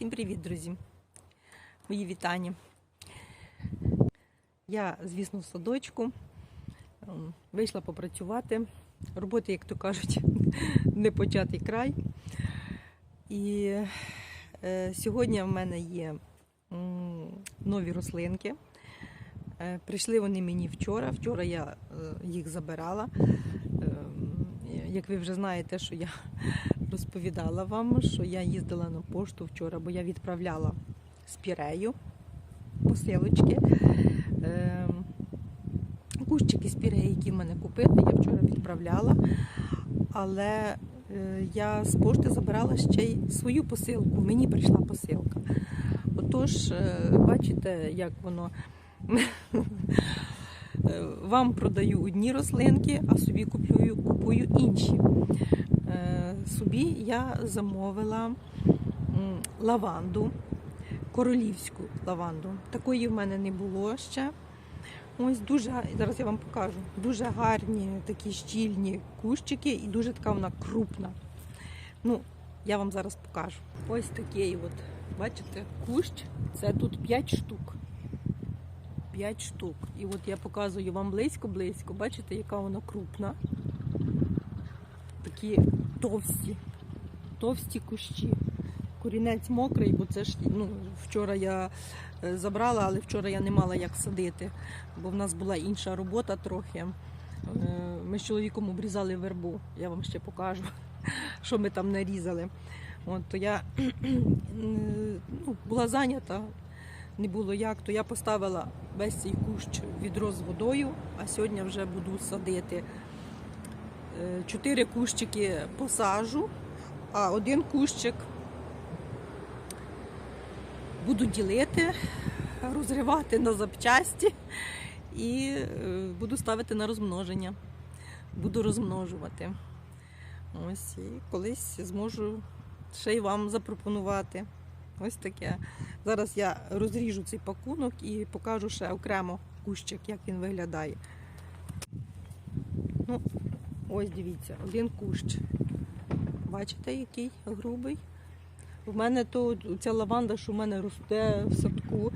Всім привіт, друзі! Мої вітання. Я, звісно, в садочку ем, вийшла попрацювати. Роботи, як то кажуть, не початий край. І е, сьогодні в мене є м, нові рослинки. Е, Прийшли вони мені вчора. Вчора я е, їх забирала. Ем, Як ви вже знаєте, що я розповідала вам, що я їздила на пошту вчора, бо я відправляла з пірею посилочки. Ем, Кущики з піреї, які в мене купили, я вчора відправляла. Але е, я з пошти забирала ще й свою посилку. Мені прийшла посилка. Отож, е, бачите, як воно. Е, Вам продаю одні рослинки, а собі куплю, купую інші. Е, Собі я замовила лаванду, королівську лаванду. Такої в мене не було ще. Ось дуже, зараз я вам покажу. Дуже гарні такі щільні кущики і дуже така вона крупна. Ну, я вам зараз покажу. Ось такий от, бачите, кущ. Це тут 5 штук. 5 штук. І от я показую вам близько-близько. Бачите, яка вона крупна. Такі товсті, товсті кущі. Корінець мокрий, бо це ж ну, вчора я е, забрала, але вчора я не мала як садити, бо в нас була інша робота трохи. Е, Ми з чоловіком обрізали вербу. Я вам ще покажу, що ми там нарізали. От, то я ну, була зайнята, не було як, то я поставила весь цей кущ відро з водою, а сьогодні вже буду садити. Чотири кущики посажу, а один кущик буду ділити, розривати на запчасті і е, буду ставити на розмноження. Буду розмножувати. Ось і колись зможу ще й вам запропонувати. Ось таке. Зараз я розріжу цей пакунок і покажу ще окремо кущик, як він виглядає. Ну, ось дивіться, один кущ. Бачите, який грубий. В мене то ця лаванда, що в мене росте в садку,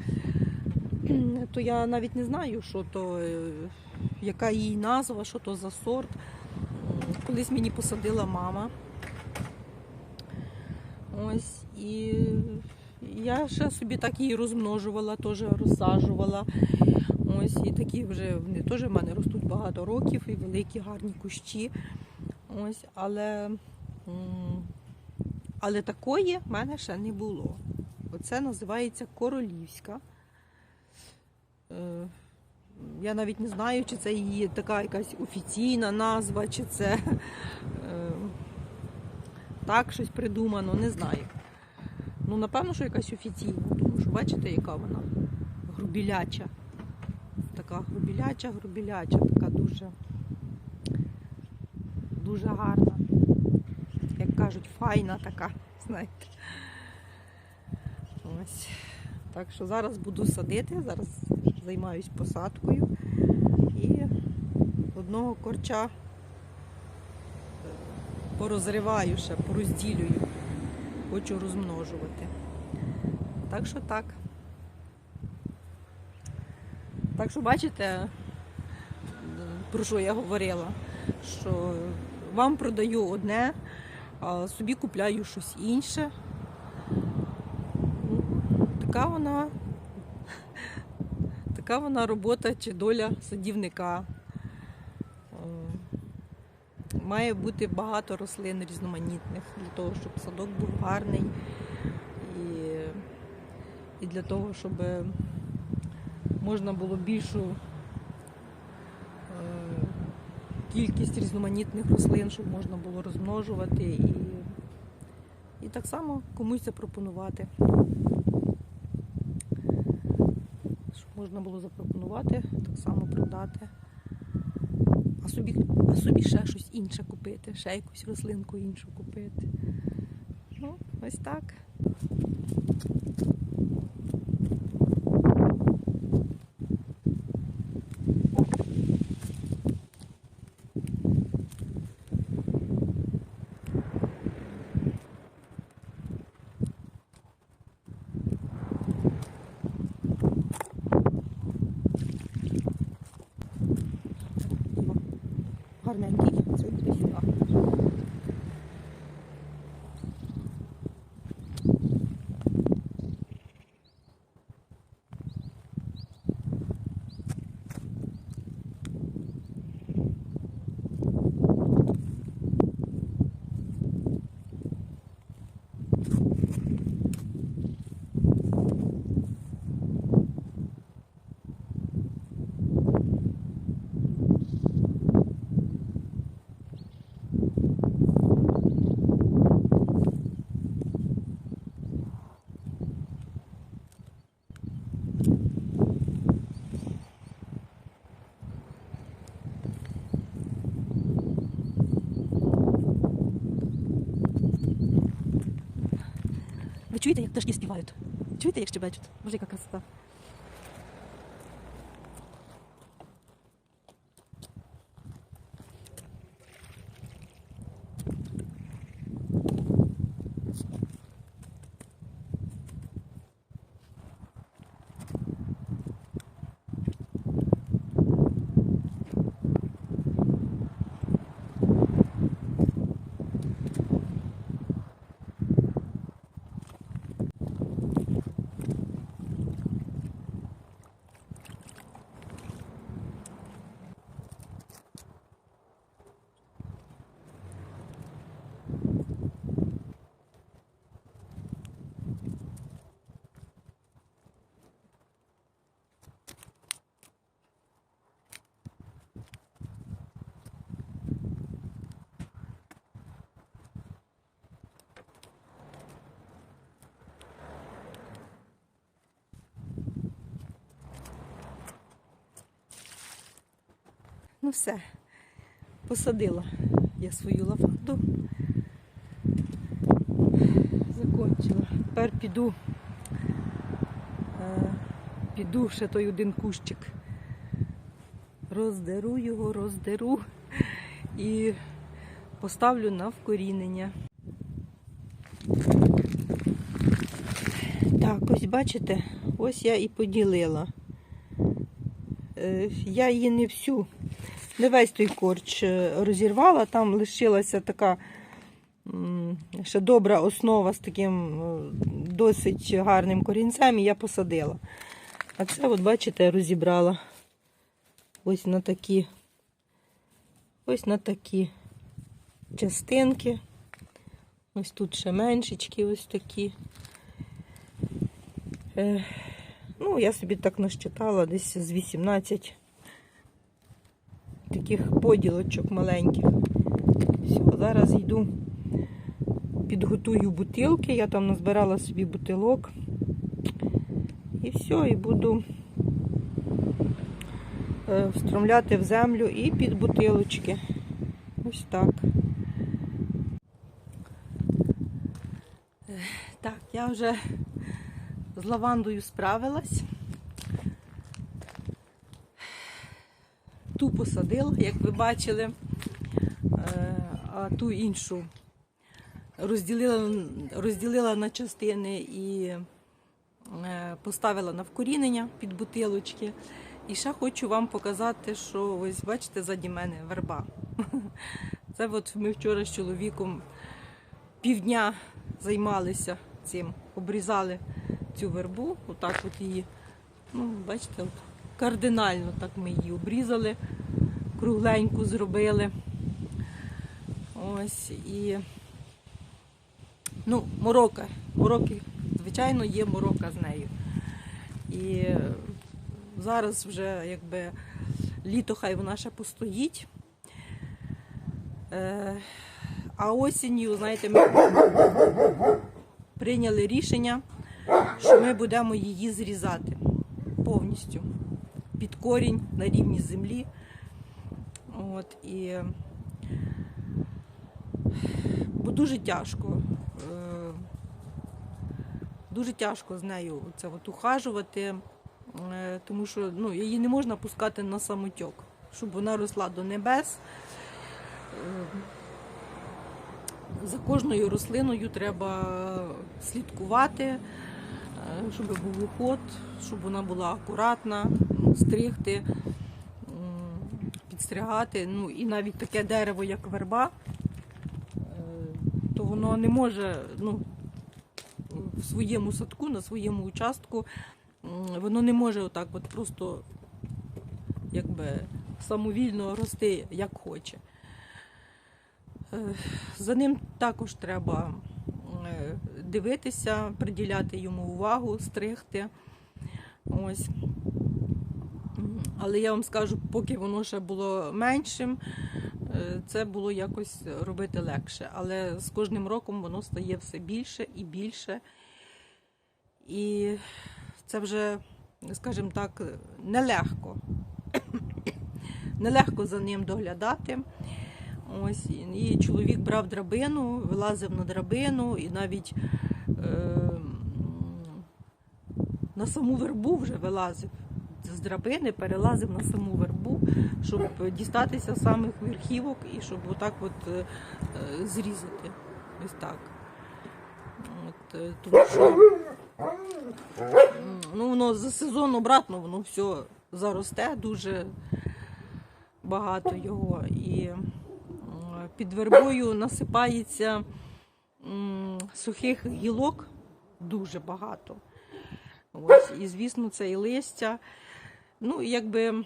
то я навіть не знаю, що то, е, яка її назва, що то за сорт. Колись мені посадила мама. Ось і я ще собі так її розмножувала, теж розсаджувала. Ось і такі вже вони теж в мене ростуть багато років і великі гарні кущі. Ось, але, але такої в мене ще не було. Оце називається королівська. Е, Я навіть не знаю, чи це її така якась офіційна назва, чи це е, так щось придумано, не знаю. Ну, напевно, що якась офіційна, тому що бачите, яка вона грубіляча. Така грубіляча, грубіляча, така дуже, дуже гарна. Як кажуть, файна така, знаєте. Ось. Так що зараз буду садити, зараз займаюсь посадкою і одного корча порозриваю ще, порозділюю. Хочу розмножувати. Так що так. Так що бачите, про що я говорила? Що вам продаю одне, а собі купляю щось інше. Ну, Така вона, така вона робота чи доля садівника. Е, Має бути багато рослин різноманітних для того, щоб садок був гарний і, і для того, щоб можна було більшу е, кількість різноманітних рослин, щоб можна було розмножувати і, і так само комусь запропонувати. Щоб можна було запропонувати, так само продати. А собі, а собі ще щось інше купити, ще якусь рослинку іншу купити. Ну, ось так. гарненький. Цей буде сюди. Ви чуєте, як пташки співають? Чуєте, як щебечуть? Боже, яка красота. Ну все, посадила я свою лаванду. Закончила. Тепер піду, е, піду ще той один кущик. Роздеру його, роздеру і поставлю на вкорінення. Так, ось бачите, ось я і поділила. Е, Я її не всю, не весь той корч е, розірвала, там лишилася така ще добра основа з таким е, досить гарним корінцем, і я посадила. А це, от бачите, розібрала ось на такі, ось на такі частинки. Ось тут ще меншечки, ось такі. Е, Ну, я собі так насчитала десь з 18 таких поділочок маленьких. Все, зараз йду, підготую бутилки. Я там назбирала собі бутилок. І все, і буду е, встромляти в землю і під бутилочки. Ось так. Е, Так, я вже з лавандою справилась. Ту посадила, як ви бачили, Е, а ту іншу розділила, розділила на частини і е, поставила на вкорінення під бутилочки. І ще хочу вам показати, що ось бачите заді мене верба. Це от ми вчора з чоловіком півдня займалися цим, обрізали цю вербу, отак от її. Ну, бачите, от кардинально так ми її обрізали, кругленьку зробили. Ось і ну, морока. Мороки, звичайно, є морока з нею. І зараз вже якби літо хай вона ще постоїть. Е, а осінню, знаєте, ми прийняли рішення, що ми будемо її зрізати повністю під корінь на рівні землі. От, і... Бо дуже тяжко. е, Дуже тяжко з нею це от ухажувати, е, тому що ну, її не можна пускати на самотьок, щоб вона росла до небес. Е, За кожною рослиною треба слідкувати, щоб був уход, щоб вона була акуратна, стригти, підстригати. Ну і навіть таке дерево, як верба, е, то воно не може ну, в своєму садку, на своєму участку, воно не може отак от просто якби самовільно рости, як хоче. Е, За ним також треба е, дивитися, приділяти йому увагу, стригти. Ось. Але я вам скажу, поки воно ще було меншим, е, це було якось робити легше. Але з кожним роком воно стає все більше і більше. І це вже, скажімо так, нелегко. Нелегко за ним доглядати. Ось, і чоловік брав драбину, вилазив на драбину і навіть е, на саму вербу вже вилазив з драбини, перелазив на саму вербу, щоб дістатися самих верхівок і щоб отак от е, е, зрізати. Ось так. От, е, тому що ну, воно за сезон обратно воно все заросте дуже багато його. І під вербою насипається сухих гілок дуже багато. Ось, і звісно, це і листя. Ну, якби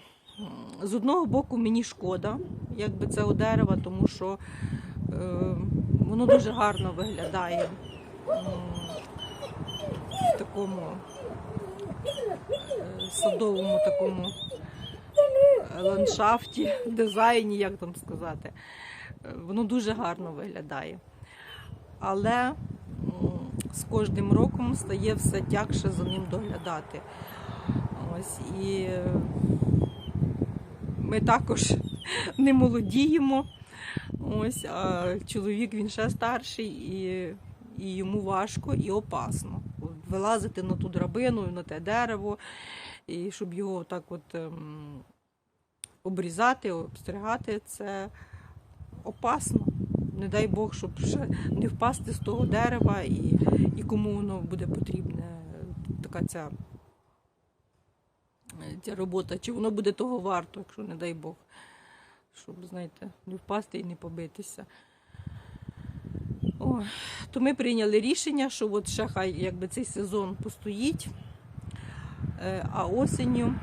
з одного боку мені шкода, якби цього дерева, тому що е, воно дуже гарно виглядає м, в такому е, садовому такому е, ландшафті, дизайні, як там сказати. Воно дуже гарно виглядає. Але з кожним роком стає все тягше за ним доглядати. Ось і ми також не молодіємо. Ось, а чоловік він ще старший, і, і йому важко і опасно. Вилазити на ту драбину, на те дерево, і щоб його так от ем, обрізати, обстригати, це опасно. Не дай Бог, щоб не впасти з того дерева і, і кому воно буде потрібне, така ця, ця робота, чи воно буде того варто, якщо не дай Бог, щоб, знаєте, не впасти і не побитися. О, то ми прийняли рішення, що от ще хай якби цей сезон постоїть, е, а осінню,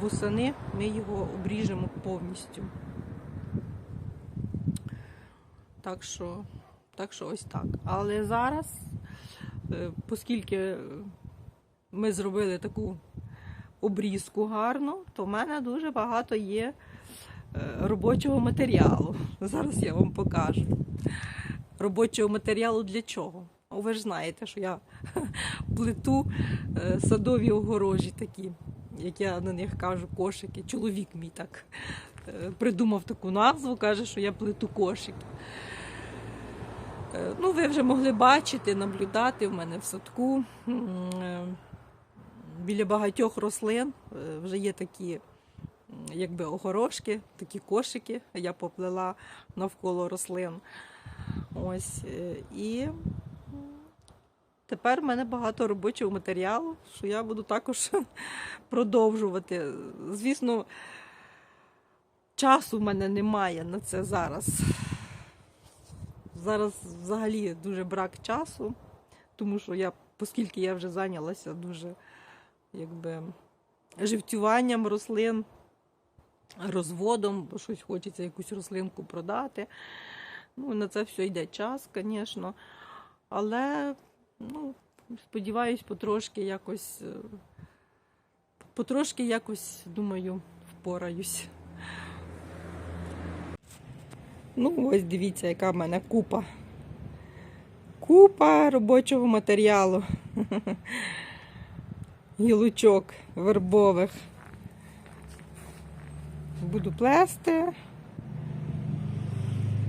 восени, ми його обріжемо повністю. Так що, так що ось так. Але зараз, е, оскільки ми зробили таку обрізку гарну, то в мене дуже багато є е, робочого матеріалу. Зараз я вам покажу. Робочого матеріалу для чого? О, Ви ж знаєте, що я плету е, садові огорожі такі, як я на них кажу, кошики. Чоловік мій так придумав таку назву, каже, що я плету кошики. Е, Ну, ви вже могли бачити, наблюдати в мене в садку. Е, Біля багатьох рослин е, вже є такі якби огорошки, такі кошики. Я поплела навколо рослин. Ось. е, І тепер в мене багато робочого матеріалу, що я буду також продовжувати. Звісно, часу в мене немає на це зараз. Зараз взагалі дуже брак часу, тому що я, оскільки я вже зайнялася дуже якби, живцюванням рослин, розводом, бо щось хочеться якусь рослинку продати. Ну, на це все йде час, звісно. Але ну, сподіваюсь, потрошки якось, е, потрошки якось, думаю, впораюсь. Ну, ось дивіться, яка в мене купа. Купа робочого матеріалу. Гілочок вербових. Буду плести.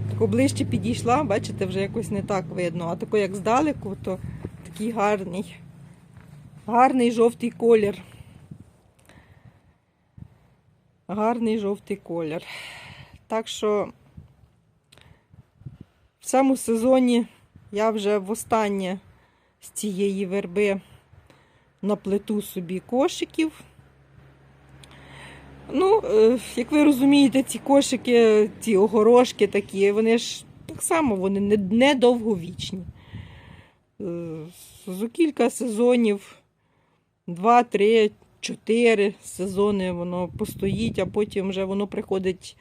Тако ближче підійшла, бачите, вже якось не так видно. А тако як здалеку, то такий гарний. Гарний жовтий колір. Гарний жовтий колір. Так що в цьому сезоні я вже востаннє з цієї верби наплету собі кошиків. Ну, е, як ви розумієте, ці кошики, ці огорошки такі, вони ж так само вони не, довговічні. Е, За кілька сезонів, два, три, чотири сезони воно постоїть, а потім вже воно приходить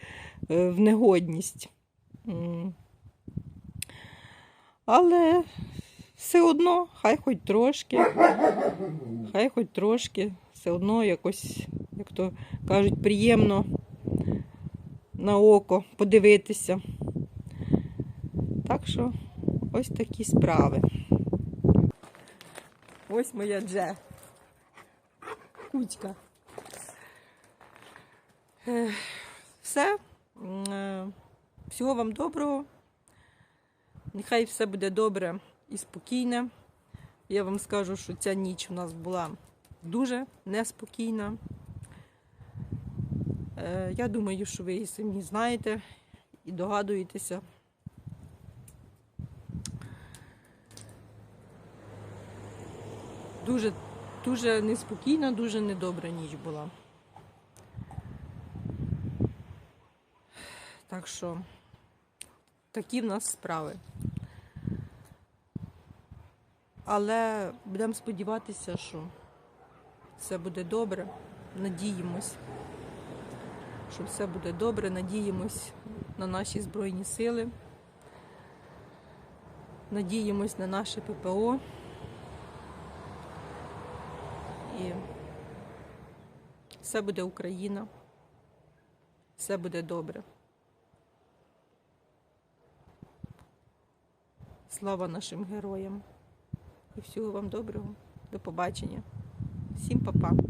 е, в негодність. Але все одно, хай хоч трошки, хай хоч трошки, все одно якось, як то кажуть, приємно на око подивитися. Так що ось такі справи. Ось моя Дже. Кучка. Все. Е, Всього вам доброго. Нехай все буде добре і спокійне. Я вам скажу, що ця ніч у нас була дуже неспокійна. Е, Я думаю, що ви і самі знаєте і догадуєтеся. Дуже, дуже неспокійна, дуже недобра ніч була. Так що такі в нас справи. Але будемо сподіватися, що все буде добре. Надіємось, що все буде добре. Надіємось на наші Збройні Сили. Надіємось на наше ППО. І все буде Україна. Все буде добре. Слава нашим героям. І всього вам доброго. До побачення. Всім па-па.